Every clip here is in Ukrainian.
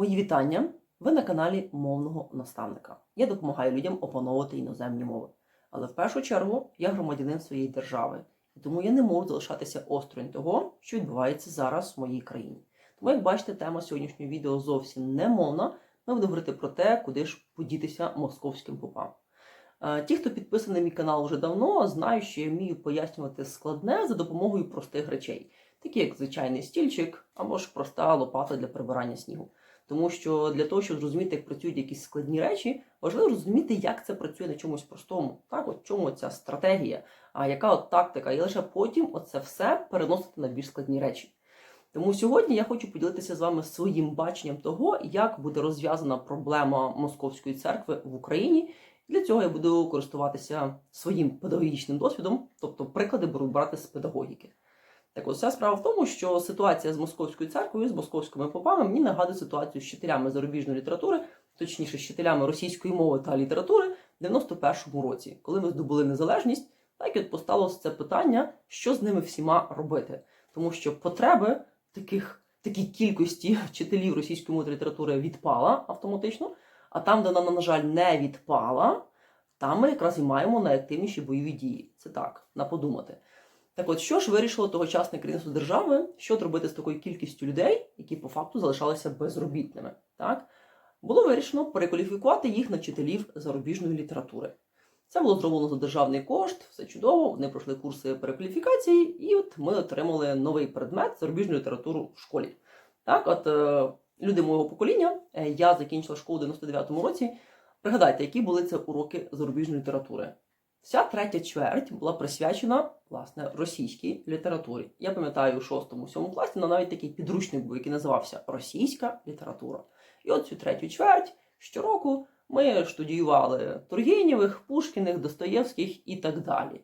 Мої вітання. Ви на каналі мовного наставника. Я допомагаю людям опановувати іноземні мови. Але в першу чергу я громадянин своєї держави, і тому я не можу залишатися осторонь того, що відбувається зараз в моїй країні. Тому, як бачите, тема сьогоднішнього відео зовсім не мовна. Ми будемо говорити про те, куди ж подітися московським попам. Е, Ті, хто підписаний на мій канал вже давно, знають, що я вмію пояснювати складне за допомогою простих речей, такі як звичайний стільчик або ж проста лопата для прибирання снігу. Тому що для того, щоб зрозуміти, як працюють якісь складні речі, важливо розуміти, як це працює на чомусь простому. Так, от чому ця стратегія, а яка от тактика, і лише потім оце все переносити на більш складні речі. Тому сьогодні я хочу поділитися з вами своїм баченням того, як буде розв'язана проблема московської церкви в Україні. Для цього я буду користуватися своїм педагогічним досвідом, тобто приклади беру брати з педагогіки. Так ось вся справа в тому, що ситуація з московською церквою, з московськими попами мені нагадує ситуацію з вчителями зарубіжної літератури, точніше, з вчителями російської мови та літератури в 91-му році, коли ми здобули незалежність, так і от постало це питання, що з ними всіма робити. Тому що потреби таких такій кількості вчителів російської мови та літератури відпала автоматично, а там, де вона, на жаль, не відпала, там ми якраз і маємо найактивніші бойові дії. Це так, на подумати. Так от, що ж вирішило тогочасне керівництво держави, що робити з такою кількістю людей, які по факту залишалися безробітними? Так? Було вирішено перекваліфікувати їх на вчителів зарубіжної літератури. Це було зроблено за державний кошт, все чудово. Вони пройшли курси перекваліфікації, і от ми отримали новий предмет зарубіжну літературу в школі. Так, от е, люди мого покоління, е, я закінчила школу у 99-му році. Пригадайте, які були це уроки зарубіжної літератури. Вся третя чверть була присвячена власне російській літературі. Я пам'ятаю, у 6-7 класі на навіть такий підручник був, який називався Російська література. І от цю третю чверть щороку ми студіювали Тургенєвих, Пушкіних, Достоєвських і так далі.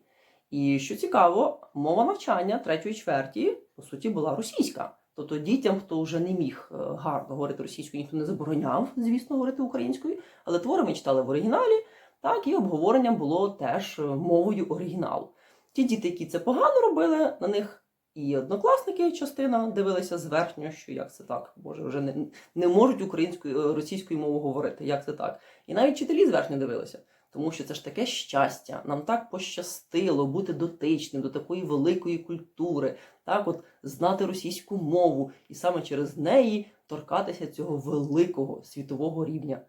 І що цікаво, мова навчання третьої чверті, по суті, була російська. Тобто дітям, хто вже не міг е, гарно говорити російською, ніхто не забороняв, звісно, говорити українською, але твори ми читали в оригіналі. Так, і обговорення було теж е, мовою оригіналу. Ті діти, які це погано робили, на них і однокласники частина дивилися зверхньо, що як це так, боже, вже не, не можуть українською е, російською мовою говорити, як це так. І навіть вчителі зверхньо дивилися. Тому що це ж таке щастя. Нам так пощастило бути дотичним до такої великої культури, так от знати російську мову і саме через неї торкатися цього великого світового рівня.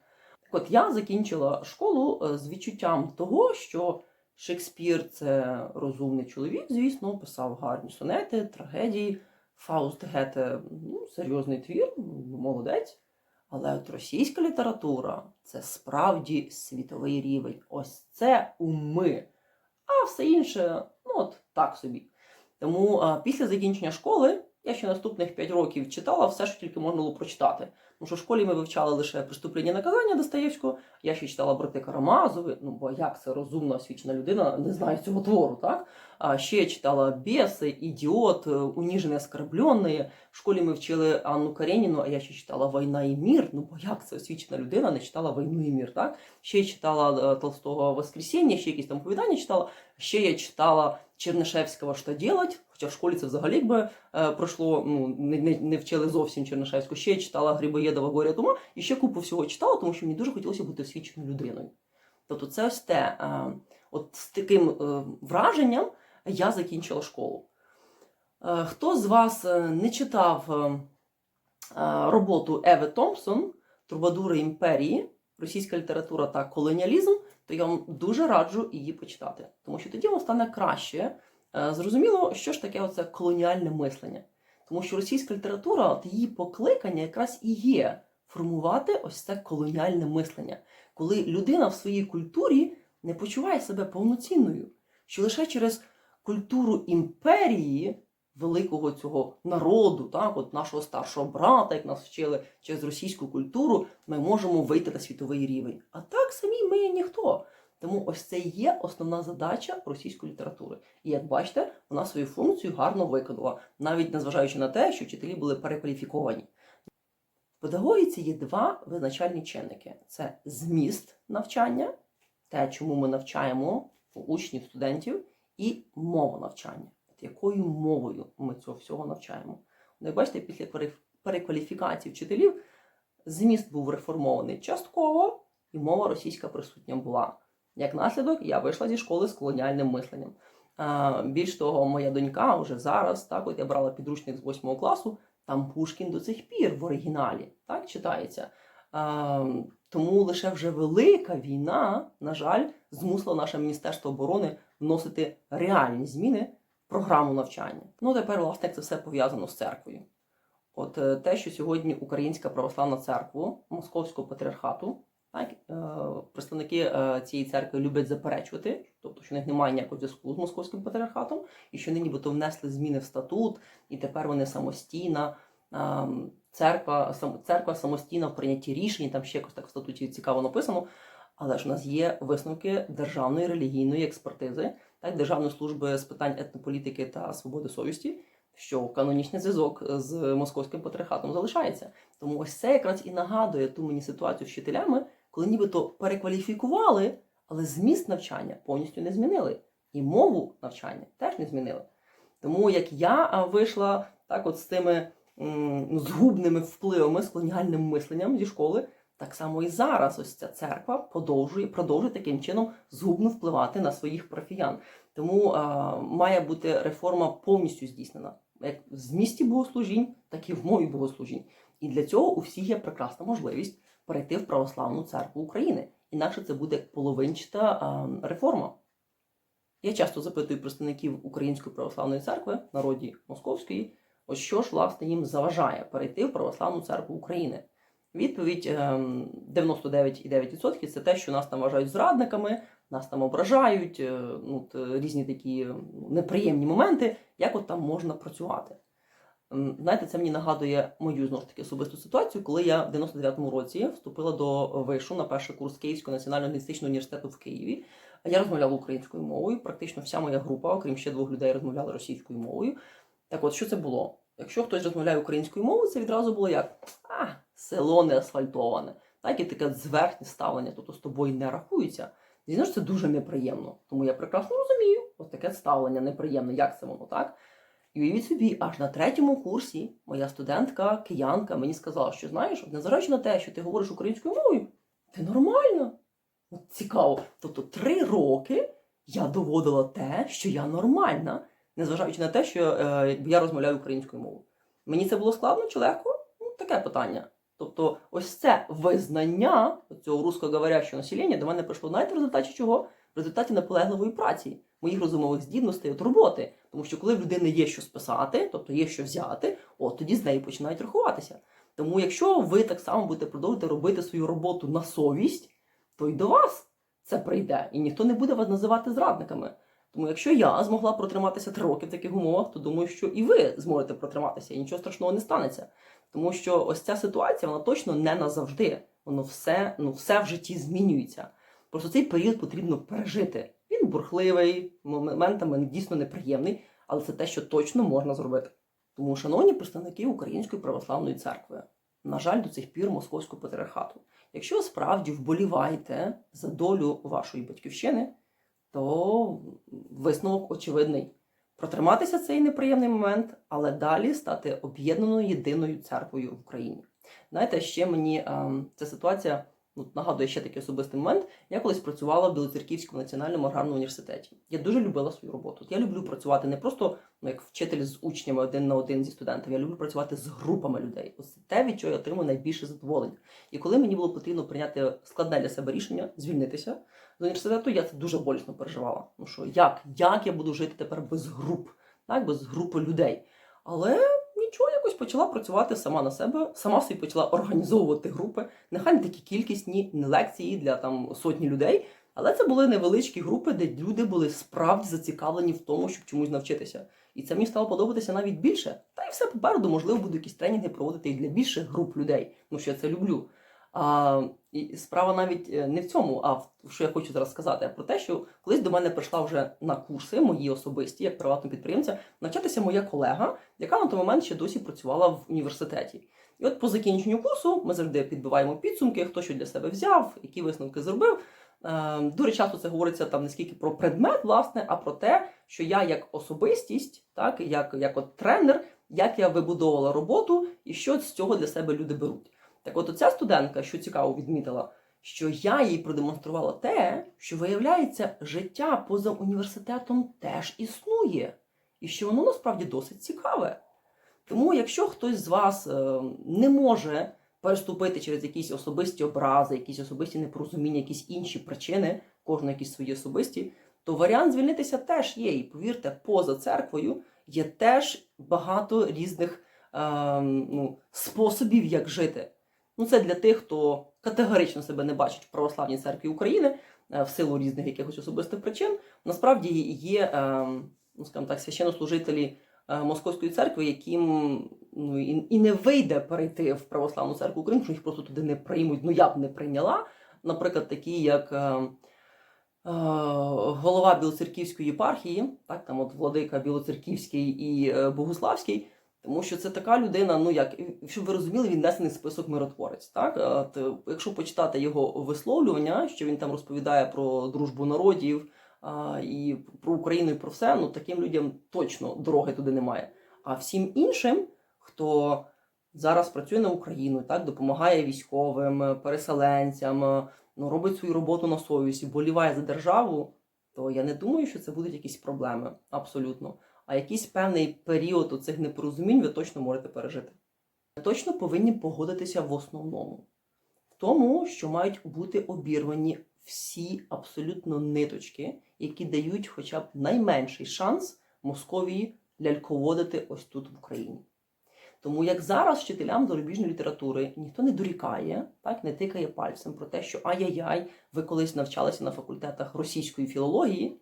Так от я закінчила школу е, з відчуттям того, що Шекспір це розумний чоловік, звісно, писав гарні сонети, трагедії. Фауст Гете ну, серйозний твір, молодець. Але от російська література це справді світовий рівень. Ось це уми. А все інше, ну от так собі. Тому а, після закінчення школи я ще наступних 5 років читала все, що тільки можна було прочитати. Тому що в школі ми вивчали лише преступлення наказання Достоєвського. Я ще читала брати Карамазови. Ну бо як це розумна освічена людина не знає цього твору, так? А ще я читала Беси, Ідіот, Уніжене оскорбленне. В школі ми вчили Анну Кареніну, а я ще читала Війна і мір. Ну бо як це освічена людина не читала Війну і мір, так? Ще я читала е, Толстого Воскресіння, ще якісь там оповідання читала. Ще я читала Чернишевського «Що делать?», Хоча в школі це взагалі якби е, пройшло, ну не, не, не вчили зовсім Чернишевську. Ще я читала Грибоєдова Горя Тома і ще купу всього читала, тому що мені дуже хотілося бути освіченою людиною. Тобто, це ось те, е, от з таким е, враженням я закінчила школу. Е, хто з вас е, не читав е, е, роботу Еви Томпсон Трубадури імперії, російська література та колоніалізм, то я вам дуже раджу її почитати, тому що тоді вам стане краще. Е, Зрозуміло, що ж таке оце колоніальне мислення. Тому що російська література, от її покликання якраз і є формувати ось це колоніальне мислення, коли людина в своїй культурі не почуває себе повноцінною, що лише через культуру імперії, великого цього народу, так, от нашого старшого брата, як нас вчили через російську культуру, ми можемо вийти на світовий рівень. А так самі ми є ніхто. Тому ось це є основна задача російської літератури. І як бачите, вона свою функцію гарно виконала, навіть незважаючи на те, що вчителі були перекваліфіковані. В педагогіці є два визначальні чинники: це зміст навчання, те, чому ми навчаємо учнів, студентів, і мова навчання. От якою мовою ми цього всього навчаємо. Як бачите, після перекваліфікації вчителів зміст був реформований частково, і мова російська присутня була. Як наслідок, я вийшла зі школи з колоніальним мисленням. Більш того, моя донька вже зараз, так, от я брала підручник з 8 класу, там Пушкін до цих пір в оригіналі так читається. Тому лише вже велика війна, на жаль, змусила наше Міністерство оборони вносити реальні зміни в програму навчання. Ну тепер, власне, як це все пов'язано з церквою. От е, те, що сьогодні Українська православна церква Московського патріархату, так, е, представники е, цієї церкви люблять заперечувати, тобто, що в них немає ніякого зв'язку з московським патріархатом, і що вони нібито внесли зміни в статут, і тепер вони самостійна. е, Церква, церква самостійна в прийнятті рішень, там ще якось так в статуті цікаво написано. Але ж у нас є висновки державної релігійної експертизи, так, Державної служби з питань етнополітики та свободи совісті, що канонічний зв'язок з московським патріархатом залишається. Тому ось це якраз і нагадує ту мені ситуацію з вчителями, коли нібито перекваліфікували, але зміст навчання повністю не змінили. І мову навчання теж не змінили. Тому як я вийшла так, от з тими м, ну, згубними впливами, з колоніальним мисленням зі школи, так само і зараз ось ця церква продовжує, продовжує таким чином згубно впливати на своїх парафіян. Тому а, має бути реформа повністю здійснена, як в змісті богослужінь, так і в мові богослужінь. І для цього у всіх є прекрасна можливість перейти в православну церкву України. Інакше це буде половинчата реформа. Я часто запитую представників Української православної церкви, народі Московської, ось що ж власне їм заважає перейти в православну церкву України. Відповідь ем, 99,9% це те, що нас там вважають зрадниками, нас там ображають, е, ну, різні такі ну, неприємні моменти, як от там можна працювати. Знаєте, це мені нагадує мою знову ж таки особисту ситуацію, коли я в 99-му році вступила до вишу на перший курс Київського національного лінгвістичного університету в Києві. Я розмовляла українською мовою. Практично вся моя група, окрім ще двох людей, розмовляла російською мовою. Так от, що це було? Якщо хтось розмовляє українською мовою, це відразу було як а, село не асфальтоване. Так і таке зверхнє ставлення, тобто з тобою не рахуються. Звісно це дуже неприємно. Тому я прекрасно розумію, ось таке ставлення неприємне, як це воно, так? І уявіть собі, аж на третьому курсі моя студентка, киянка, мені сказала, що знаєш, незважаючи на те, що ти говориш українською мовою, ти нормально. От цікаво. Тобто три роки я доводила те, що я нормальна, незважаючи на те, що е, я розмовляю українською мовою. Мені це було складно чи легко? Ну, таке питання. Тобто, ось це визнання цього русскоговорящого населення до мене прийшло знаєте, в результаті чого? В результаті наполегливої праці, моїх розумових здібностей от роботи. Тому що коли в людини є що списати, тобто є що взяти, от тоді з нею починають рахуватися. Тому якщо ви так само будете продовжувати робити свою роботу на совість, то й до вас це прийде, і ніхто не буде вас називати зрадниками. Тому якщо я змогла протриматися три роки в таких умовах, то думаю, що і ви зможете протриматися, і нічого страшного не станеться. Тому що ось ця ситуація, вона точно не назавжди. Воно все, ну, все в житті змінюється. Просто цей період потрібно пережити. Він бурхливий, моментами дійсно неприємний, але це те, що точно можна зробити. Тому, шановні представники Української православної церкви, на жаль, до цих пір московського патріархату, якщо ви справді вболіваєте за долю вашої батьківщини, то висновок очевидний. Протриматися цей неприємний момент, але далі стати об'єднаною єдиною церквою в Україні. Знаєте, ще мені ем, ця ситуація ну, нагадує ще такий особистий момент. Я колись працювала в Білоцерківському національному аграрному університеті. Я дуже любила свою роботу. Я люблю працювати не просто ну, як вчитель з учнями один на один зі студентами. Я люблю працювати з групами людей. Ось те, від чого я отримую найбільше задоволення. І коли мені було потрібно прийняти складне для себе рішення, звільнитися з університету, я це дуже болісно переживала. Ну що як, як я буду жити тепер без груп, так, без групи людей. Але якось почала працювати сама на себе, сама собі почала організовувати групи. Нехай не такі кількісні, не лекції для там сотні людей. Але це були невеличкі групи, де люди були справді зацікавлені в тому, щоб чомусь навчитися. І це мені стало подобатися навіть більше. Та й все попереду, можливо, буду якісь тренінги проводити і для більших груп людей, тому що я це люблю. А, і справа навіть е, не в цьому, а в що я хочу зараз сказати, а про те, що колись до мене прийшла вже на курси мої особисті, як приватного підприємця, навчатися моя колега, яка на той момент ще досі працювала в університеті. І от по закінченню курсу ми завжди підбиваємо підсумки, хто що для себе взяв, які висновки зробив. Дуже часто це говориться там не скільки про предмет, власне, а про те, що я як особистість, так як, як от тренер, як я вибудовувала роботу і що з цього для себе люди беруть. Так от оця студентка, що цікаво, відмітила, що я їй продемонструвала те, що виявляється, життя поза університетом теж існує, і що воно насправді досить цікаве. Тому, якщо хтось з вас е, не може переступити через якісь особисті образи, якісь особисті непорозуміння, якісь інші причини, кожен якісь свої особисті, то варіант звільнитися теж є. І повірте, поза церквою є теж багато різних е, ну, способів, як жити. Ну, це для тих, хто категорично себе не бачить в православній церкві України е, в силу різних якихось особистих причин. Насправді є, е, ну скажімо так, священнослужителі е, Московської церкви, яким ну, і, не вийде перейти в православну церкву України, що їх просто туди не приймуть. Ну я б не прийняла. Наприклад, такі як. е, Голова Білоцерківської єпархії, так там от владика Білоцерківський і Богуславський, тому що це така людина, ну як щоб ви розуміли, він внесений в список миротворець. Так, от, якщо почитати його висловлювання, що він там розповідає про дружбу народів а, і про Україну, і про все, ну таким людям точно дороги туди немає. А всім іншим, хто зараз працює на Україну, так допомагає військовим, переселенцям, ну робить свою роботу на совісті, боліває за державу, то я не думаю, що це будуть якісь проблеми абсолютно. А якийсь певний період у цих непорозумінь ви точно можете пережити. Ви точно повинні погодитися в основному, в тому, що мають бути обірвані всі абсолютно ниточки, які дають хоча б найменший шанс Московії ляльководити ось тут в Україні. Тому як зараз вчителям зарубіжної літератури ніхто не дорікає, так не тикає пальцем про те, що ай-яй-яй, ви колись навчалися на факультетах російської філології,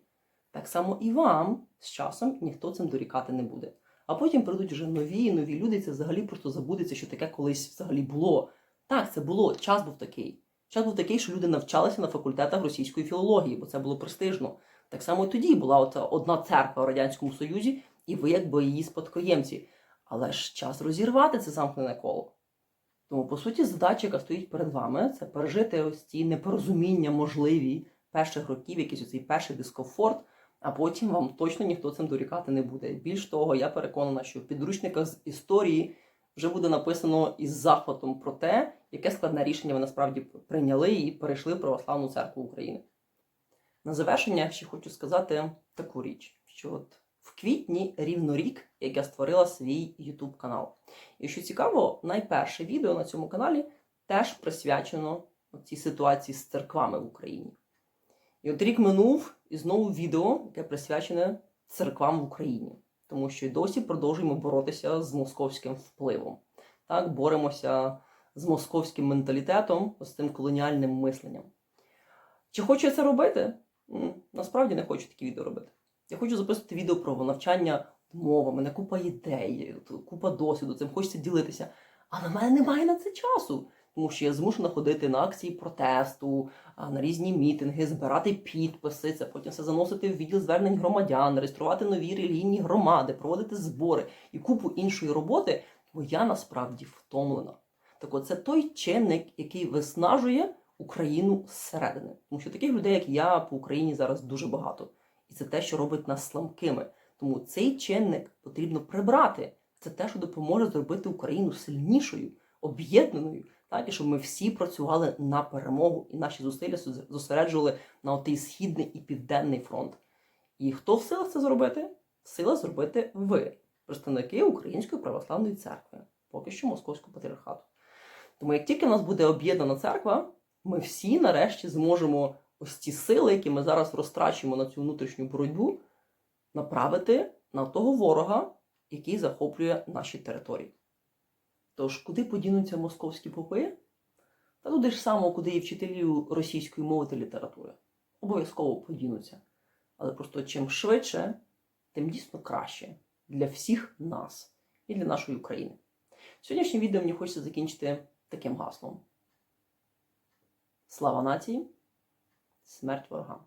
так само і вам з часом ніхто цим дорікати не буде. А потім прийдуть вже нові і нові люди, і це взагалі просто забудеться, що таке колись взагалі було. Так, це було, час був такий. Час був такий, що люди навчалися на факультетах російської філології, бо це було престижно. Так само і тоді була оця одна церква в Радянському Союзі, і ви якби її спадкоємці. Але ж час розірвати це замкнене коло. Тому, по суті, задача, яка стоїть перед вами, це пережити ось ці непорозуміння можливі перших років, якийсь оцей перший дискомфорт, а потім вам точно ніхто цим дорікати не буде. Більш того, я переконана, що в підручниках з історії вже буде написано із захватом про те, яке складне рішення ви насправді прийняли і перейшли в православну церкву України. На завершення ще хочу сказати таку річ, що от в квітні рівно рік, як я створила свій YouTube канал. І що цікаво, найперше відео на цьому каналі теж присвячено цій ситуації з церквами в Україні. І от рік минув, і знову відео, яке присвячене церквам в Україні, тому що й досі продовжуємо боротися з московським впливом. Так, боремося з московським менталітетом, з цим колоніальним мисленням. Чи хочу я це робити? Насправді не хочу такі відео робити. Я хочу записувати відео про навчання мовами, мене купа ідей, купа досвіду, цим хочеться ділитися. Але в мене немає на це часу, тому що я змушена ходити на акції протесту, на різні мітинги, збирати підписи, це потім все заносити в відділ звернень громадян, реєструвати нові релігійні громади, проводити збори і купу іншої роботи, бо я насправді втомлена. Так от це той чинник, який виснажує Україну зсередини. Тому що таких людей, як я, по Україні зараз дуже багато. І це те, що робить нас слабкими. Тому цей чинник потрібно прибрати. Це те, що допоможе зробити Україну сильнішою, об'єднаною, так і щоб ми всі працювали на перемогу і наші зусилля зосереджували на отий східний і південний фронт. І хто в силах це зробити? Сила зробити ви, представники Української православної церкви, поки що Московського патріархату. Тому як тільки в нас буде об'єднана церква, ми всі нарешті зможемо ось ці сили, які ми зараз розтрачуємо на цю внутрішню боротьбу, направити на того ворога, який захоплює наші території. Тож, куди подінуться московські попи? Та туди ж само, куди і вчителі російської мови та літератури. Обов'язково подінуться. Але просто чим швидше, тим дійсно краще для всіх нас і для нашої України. Сьогоднішнє відео мені хочеться закінчити таким гаслом. Слава нації! Смерть ворогам!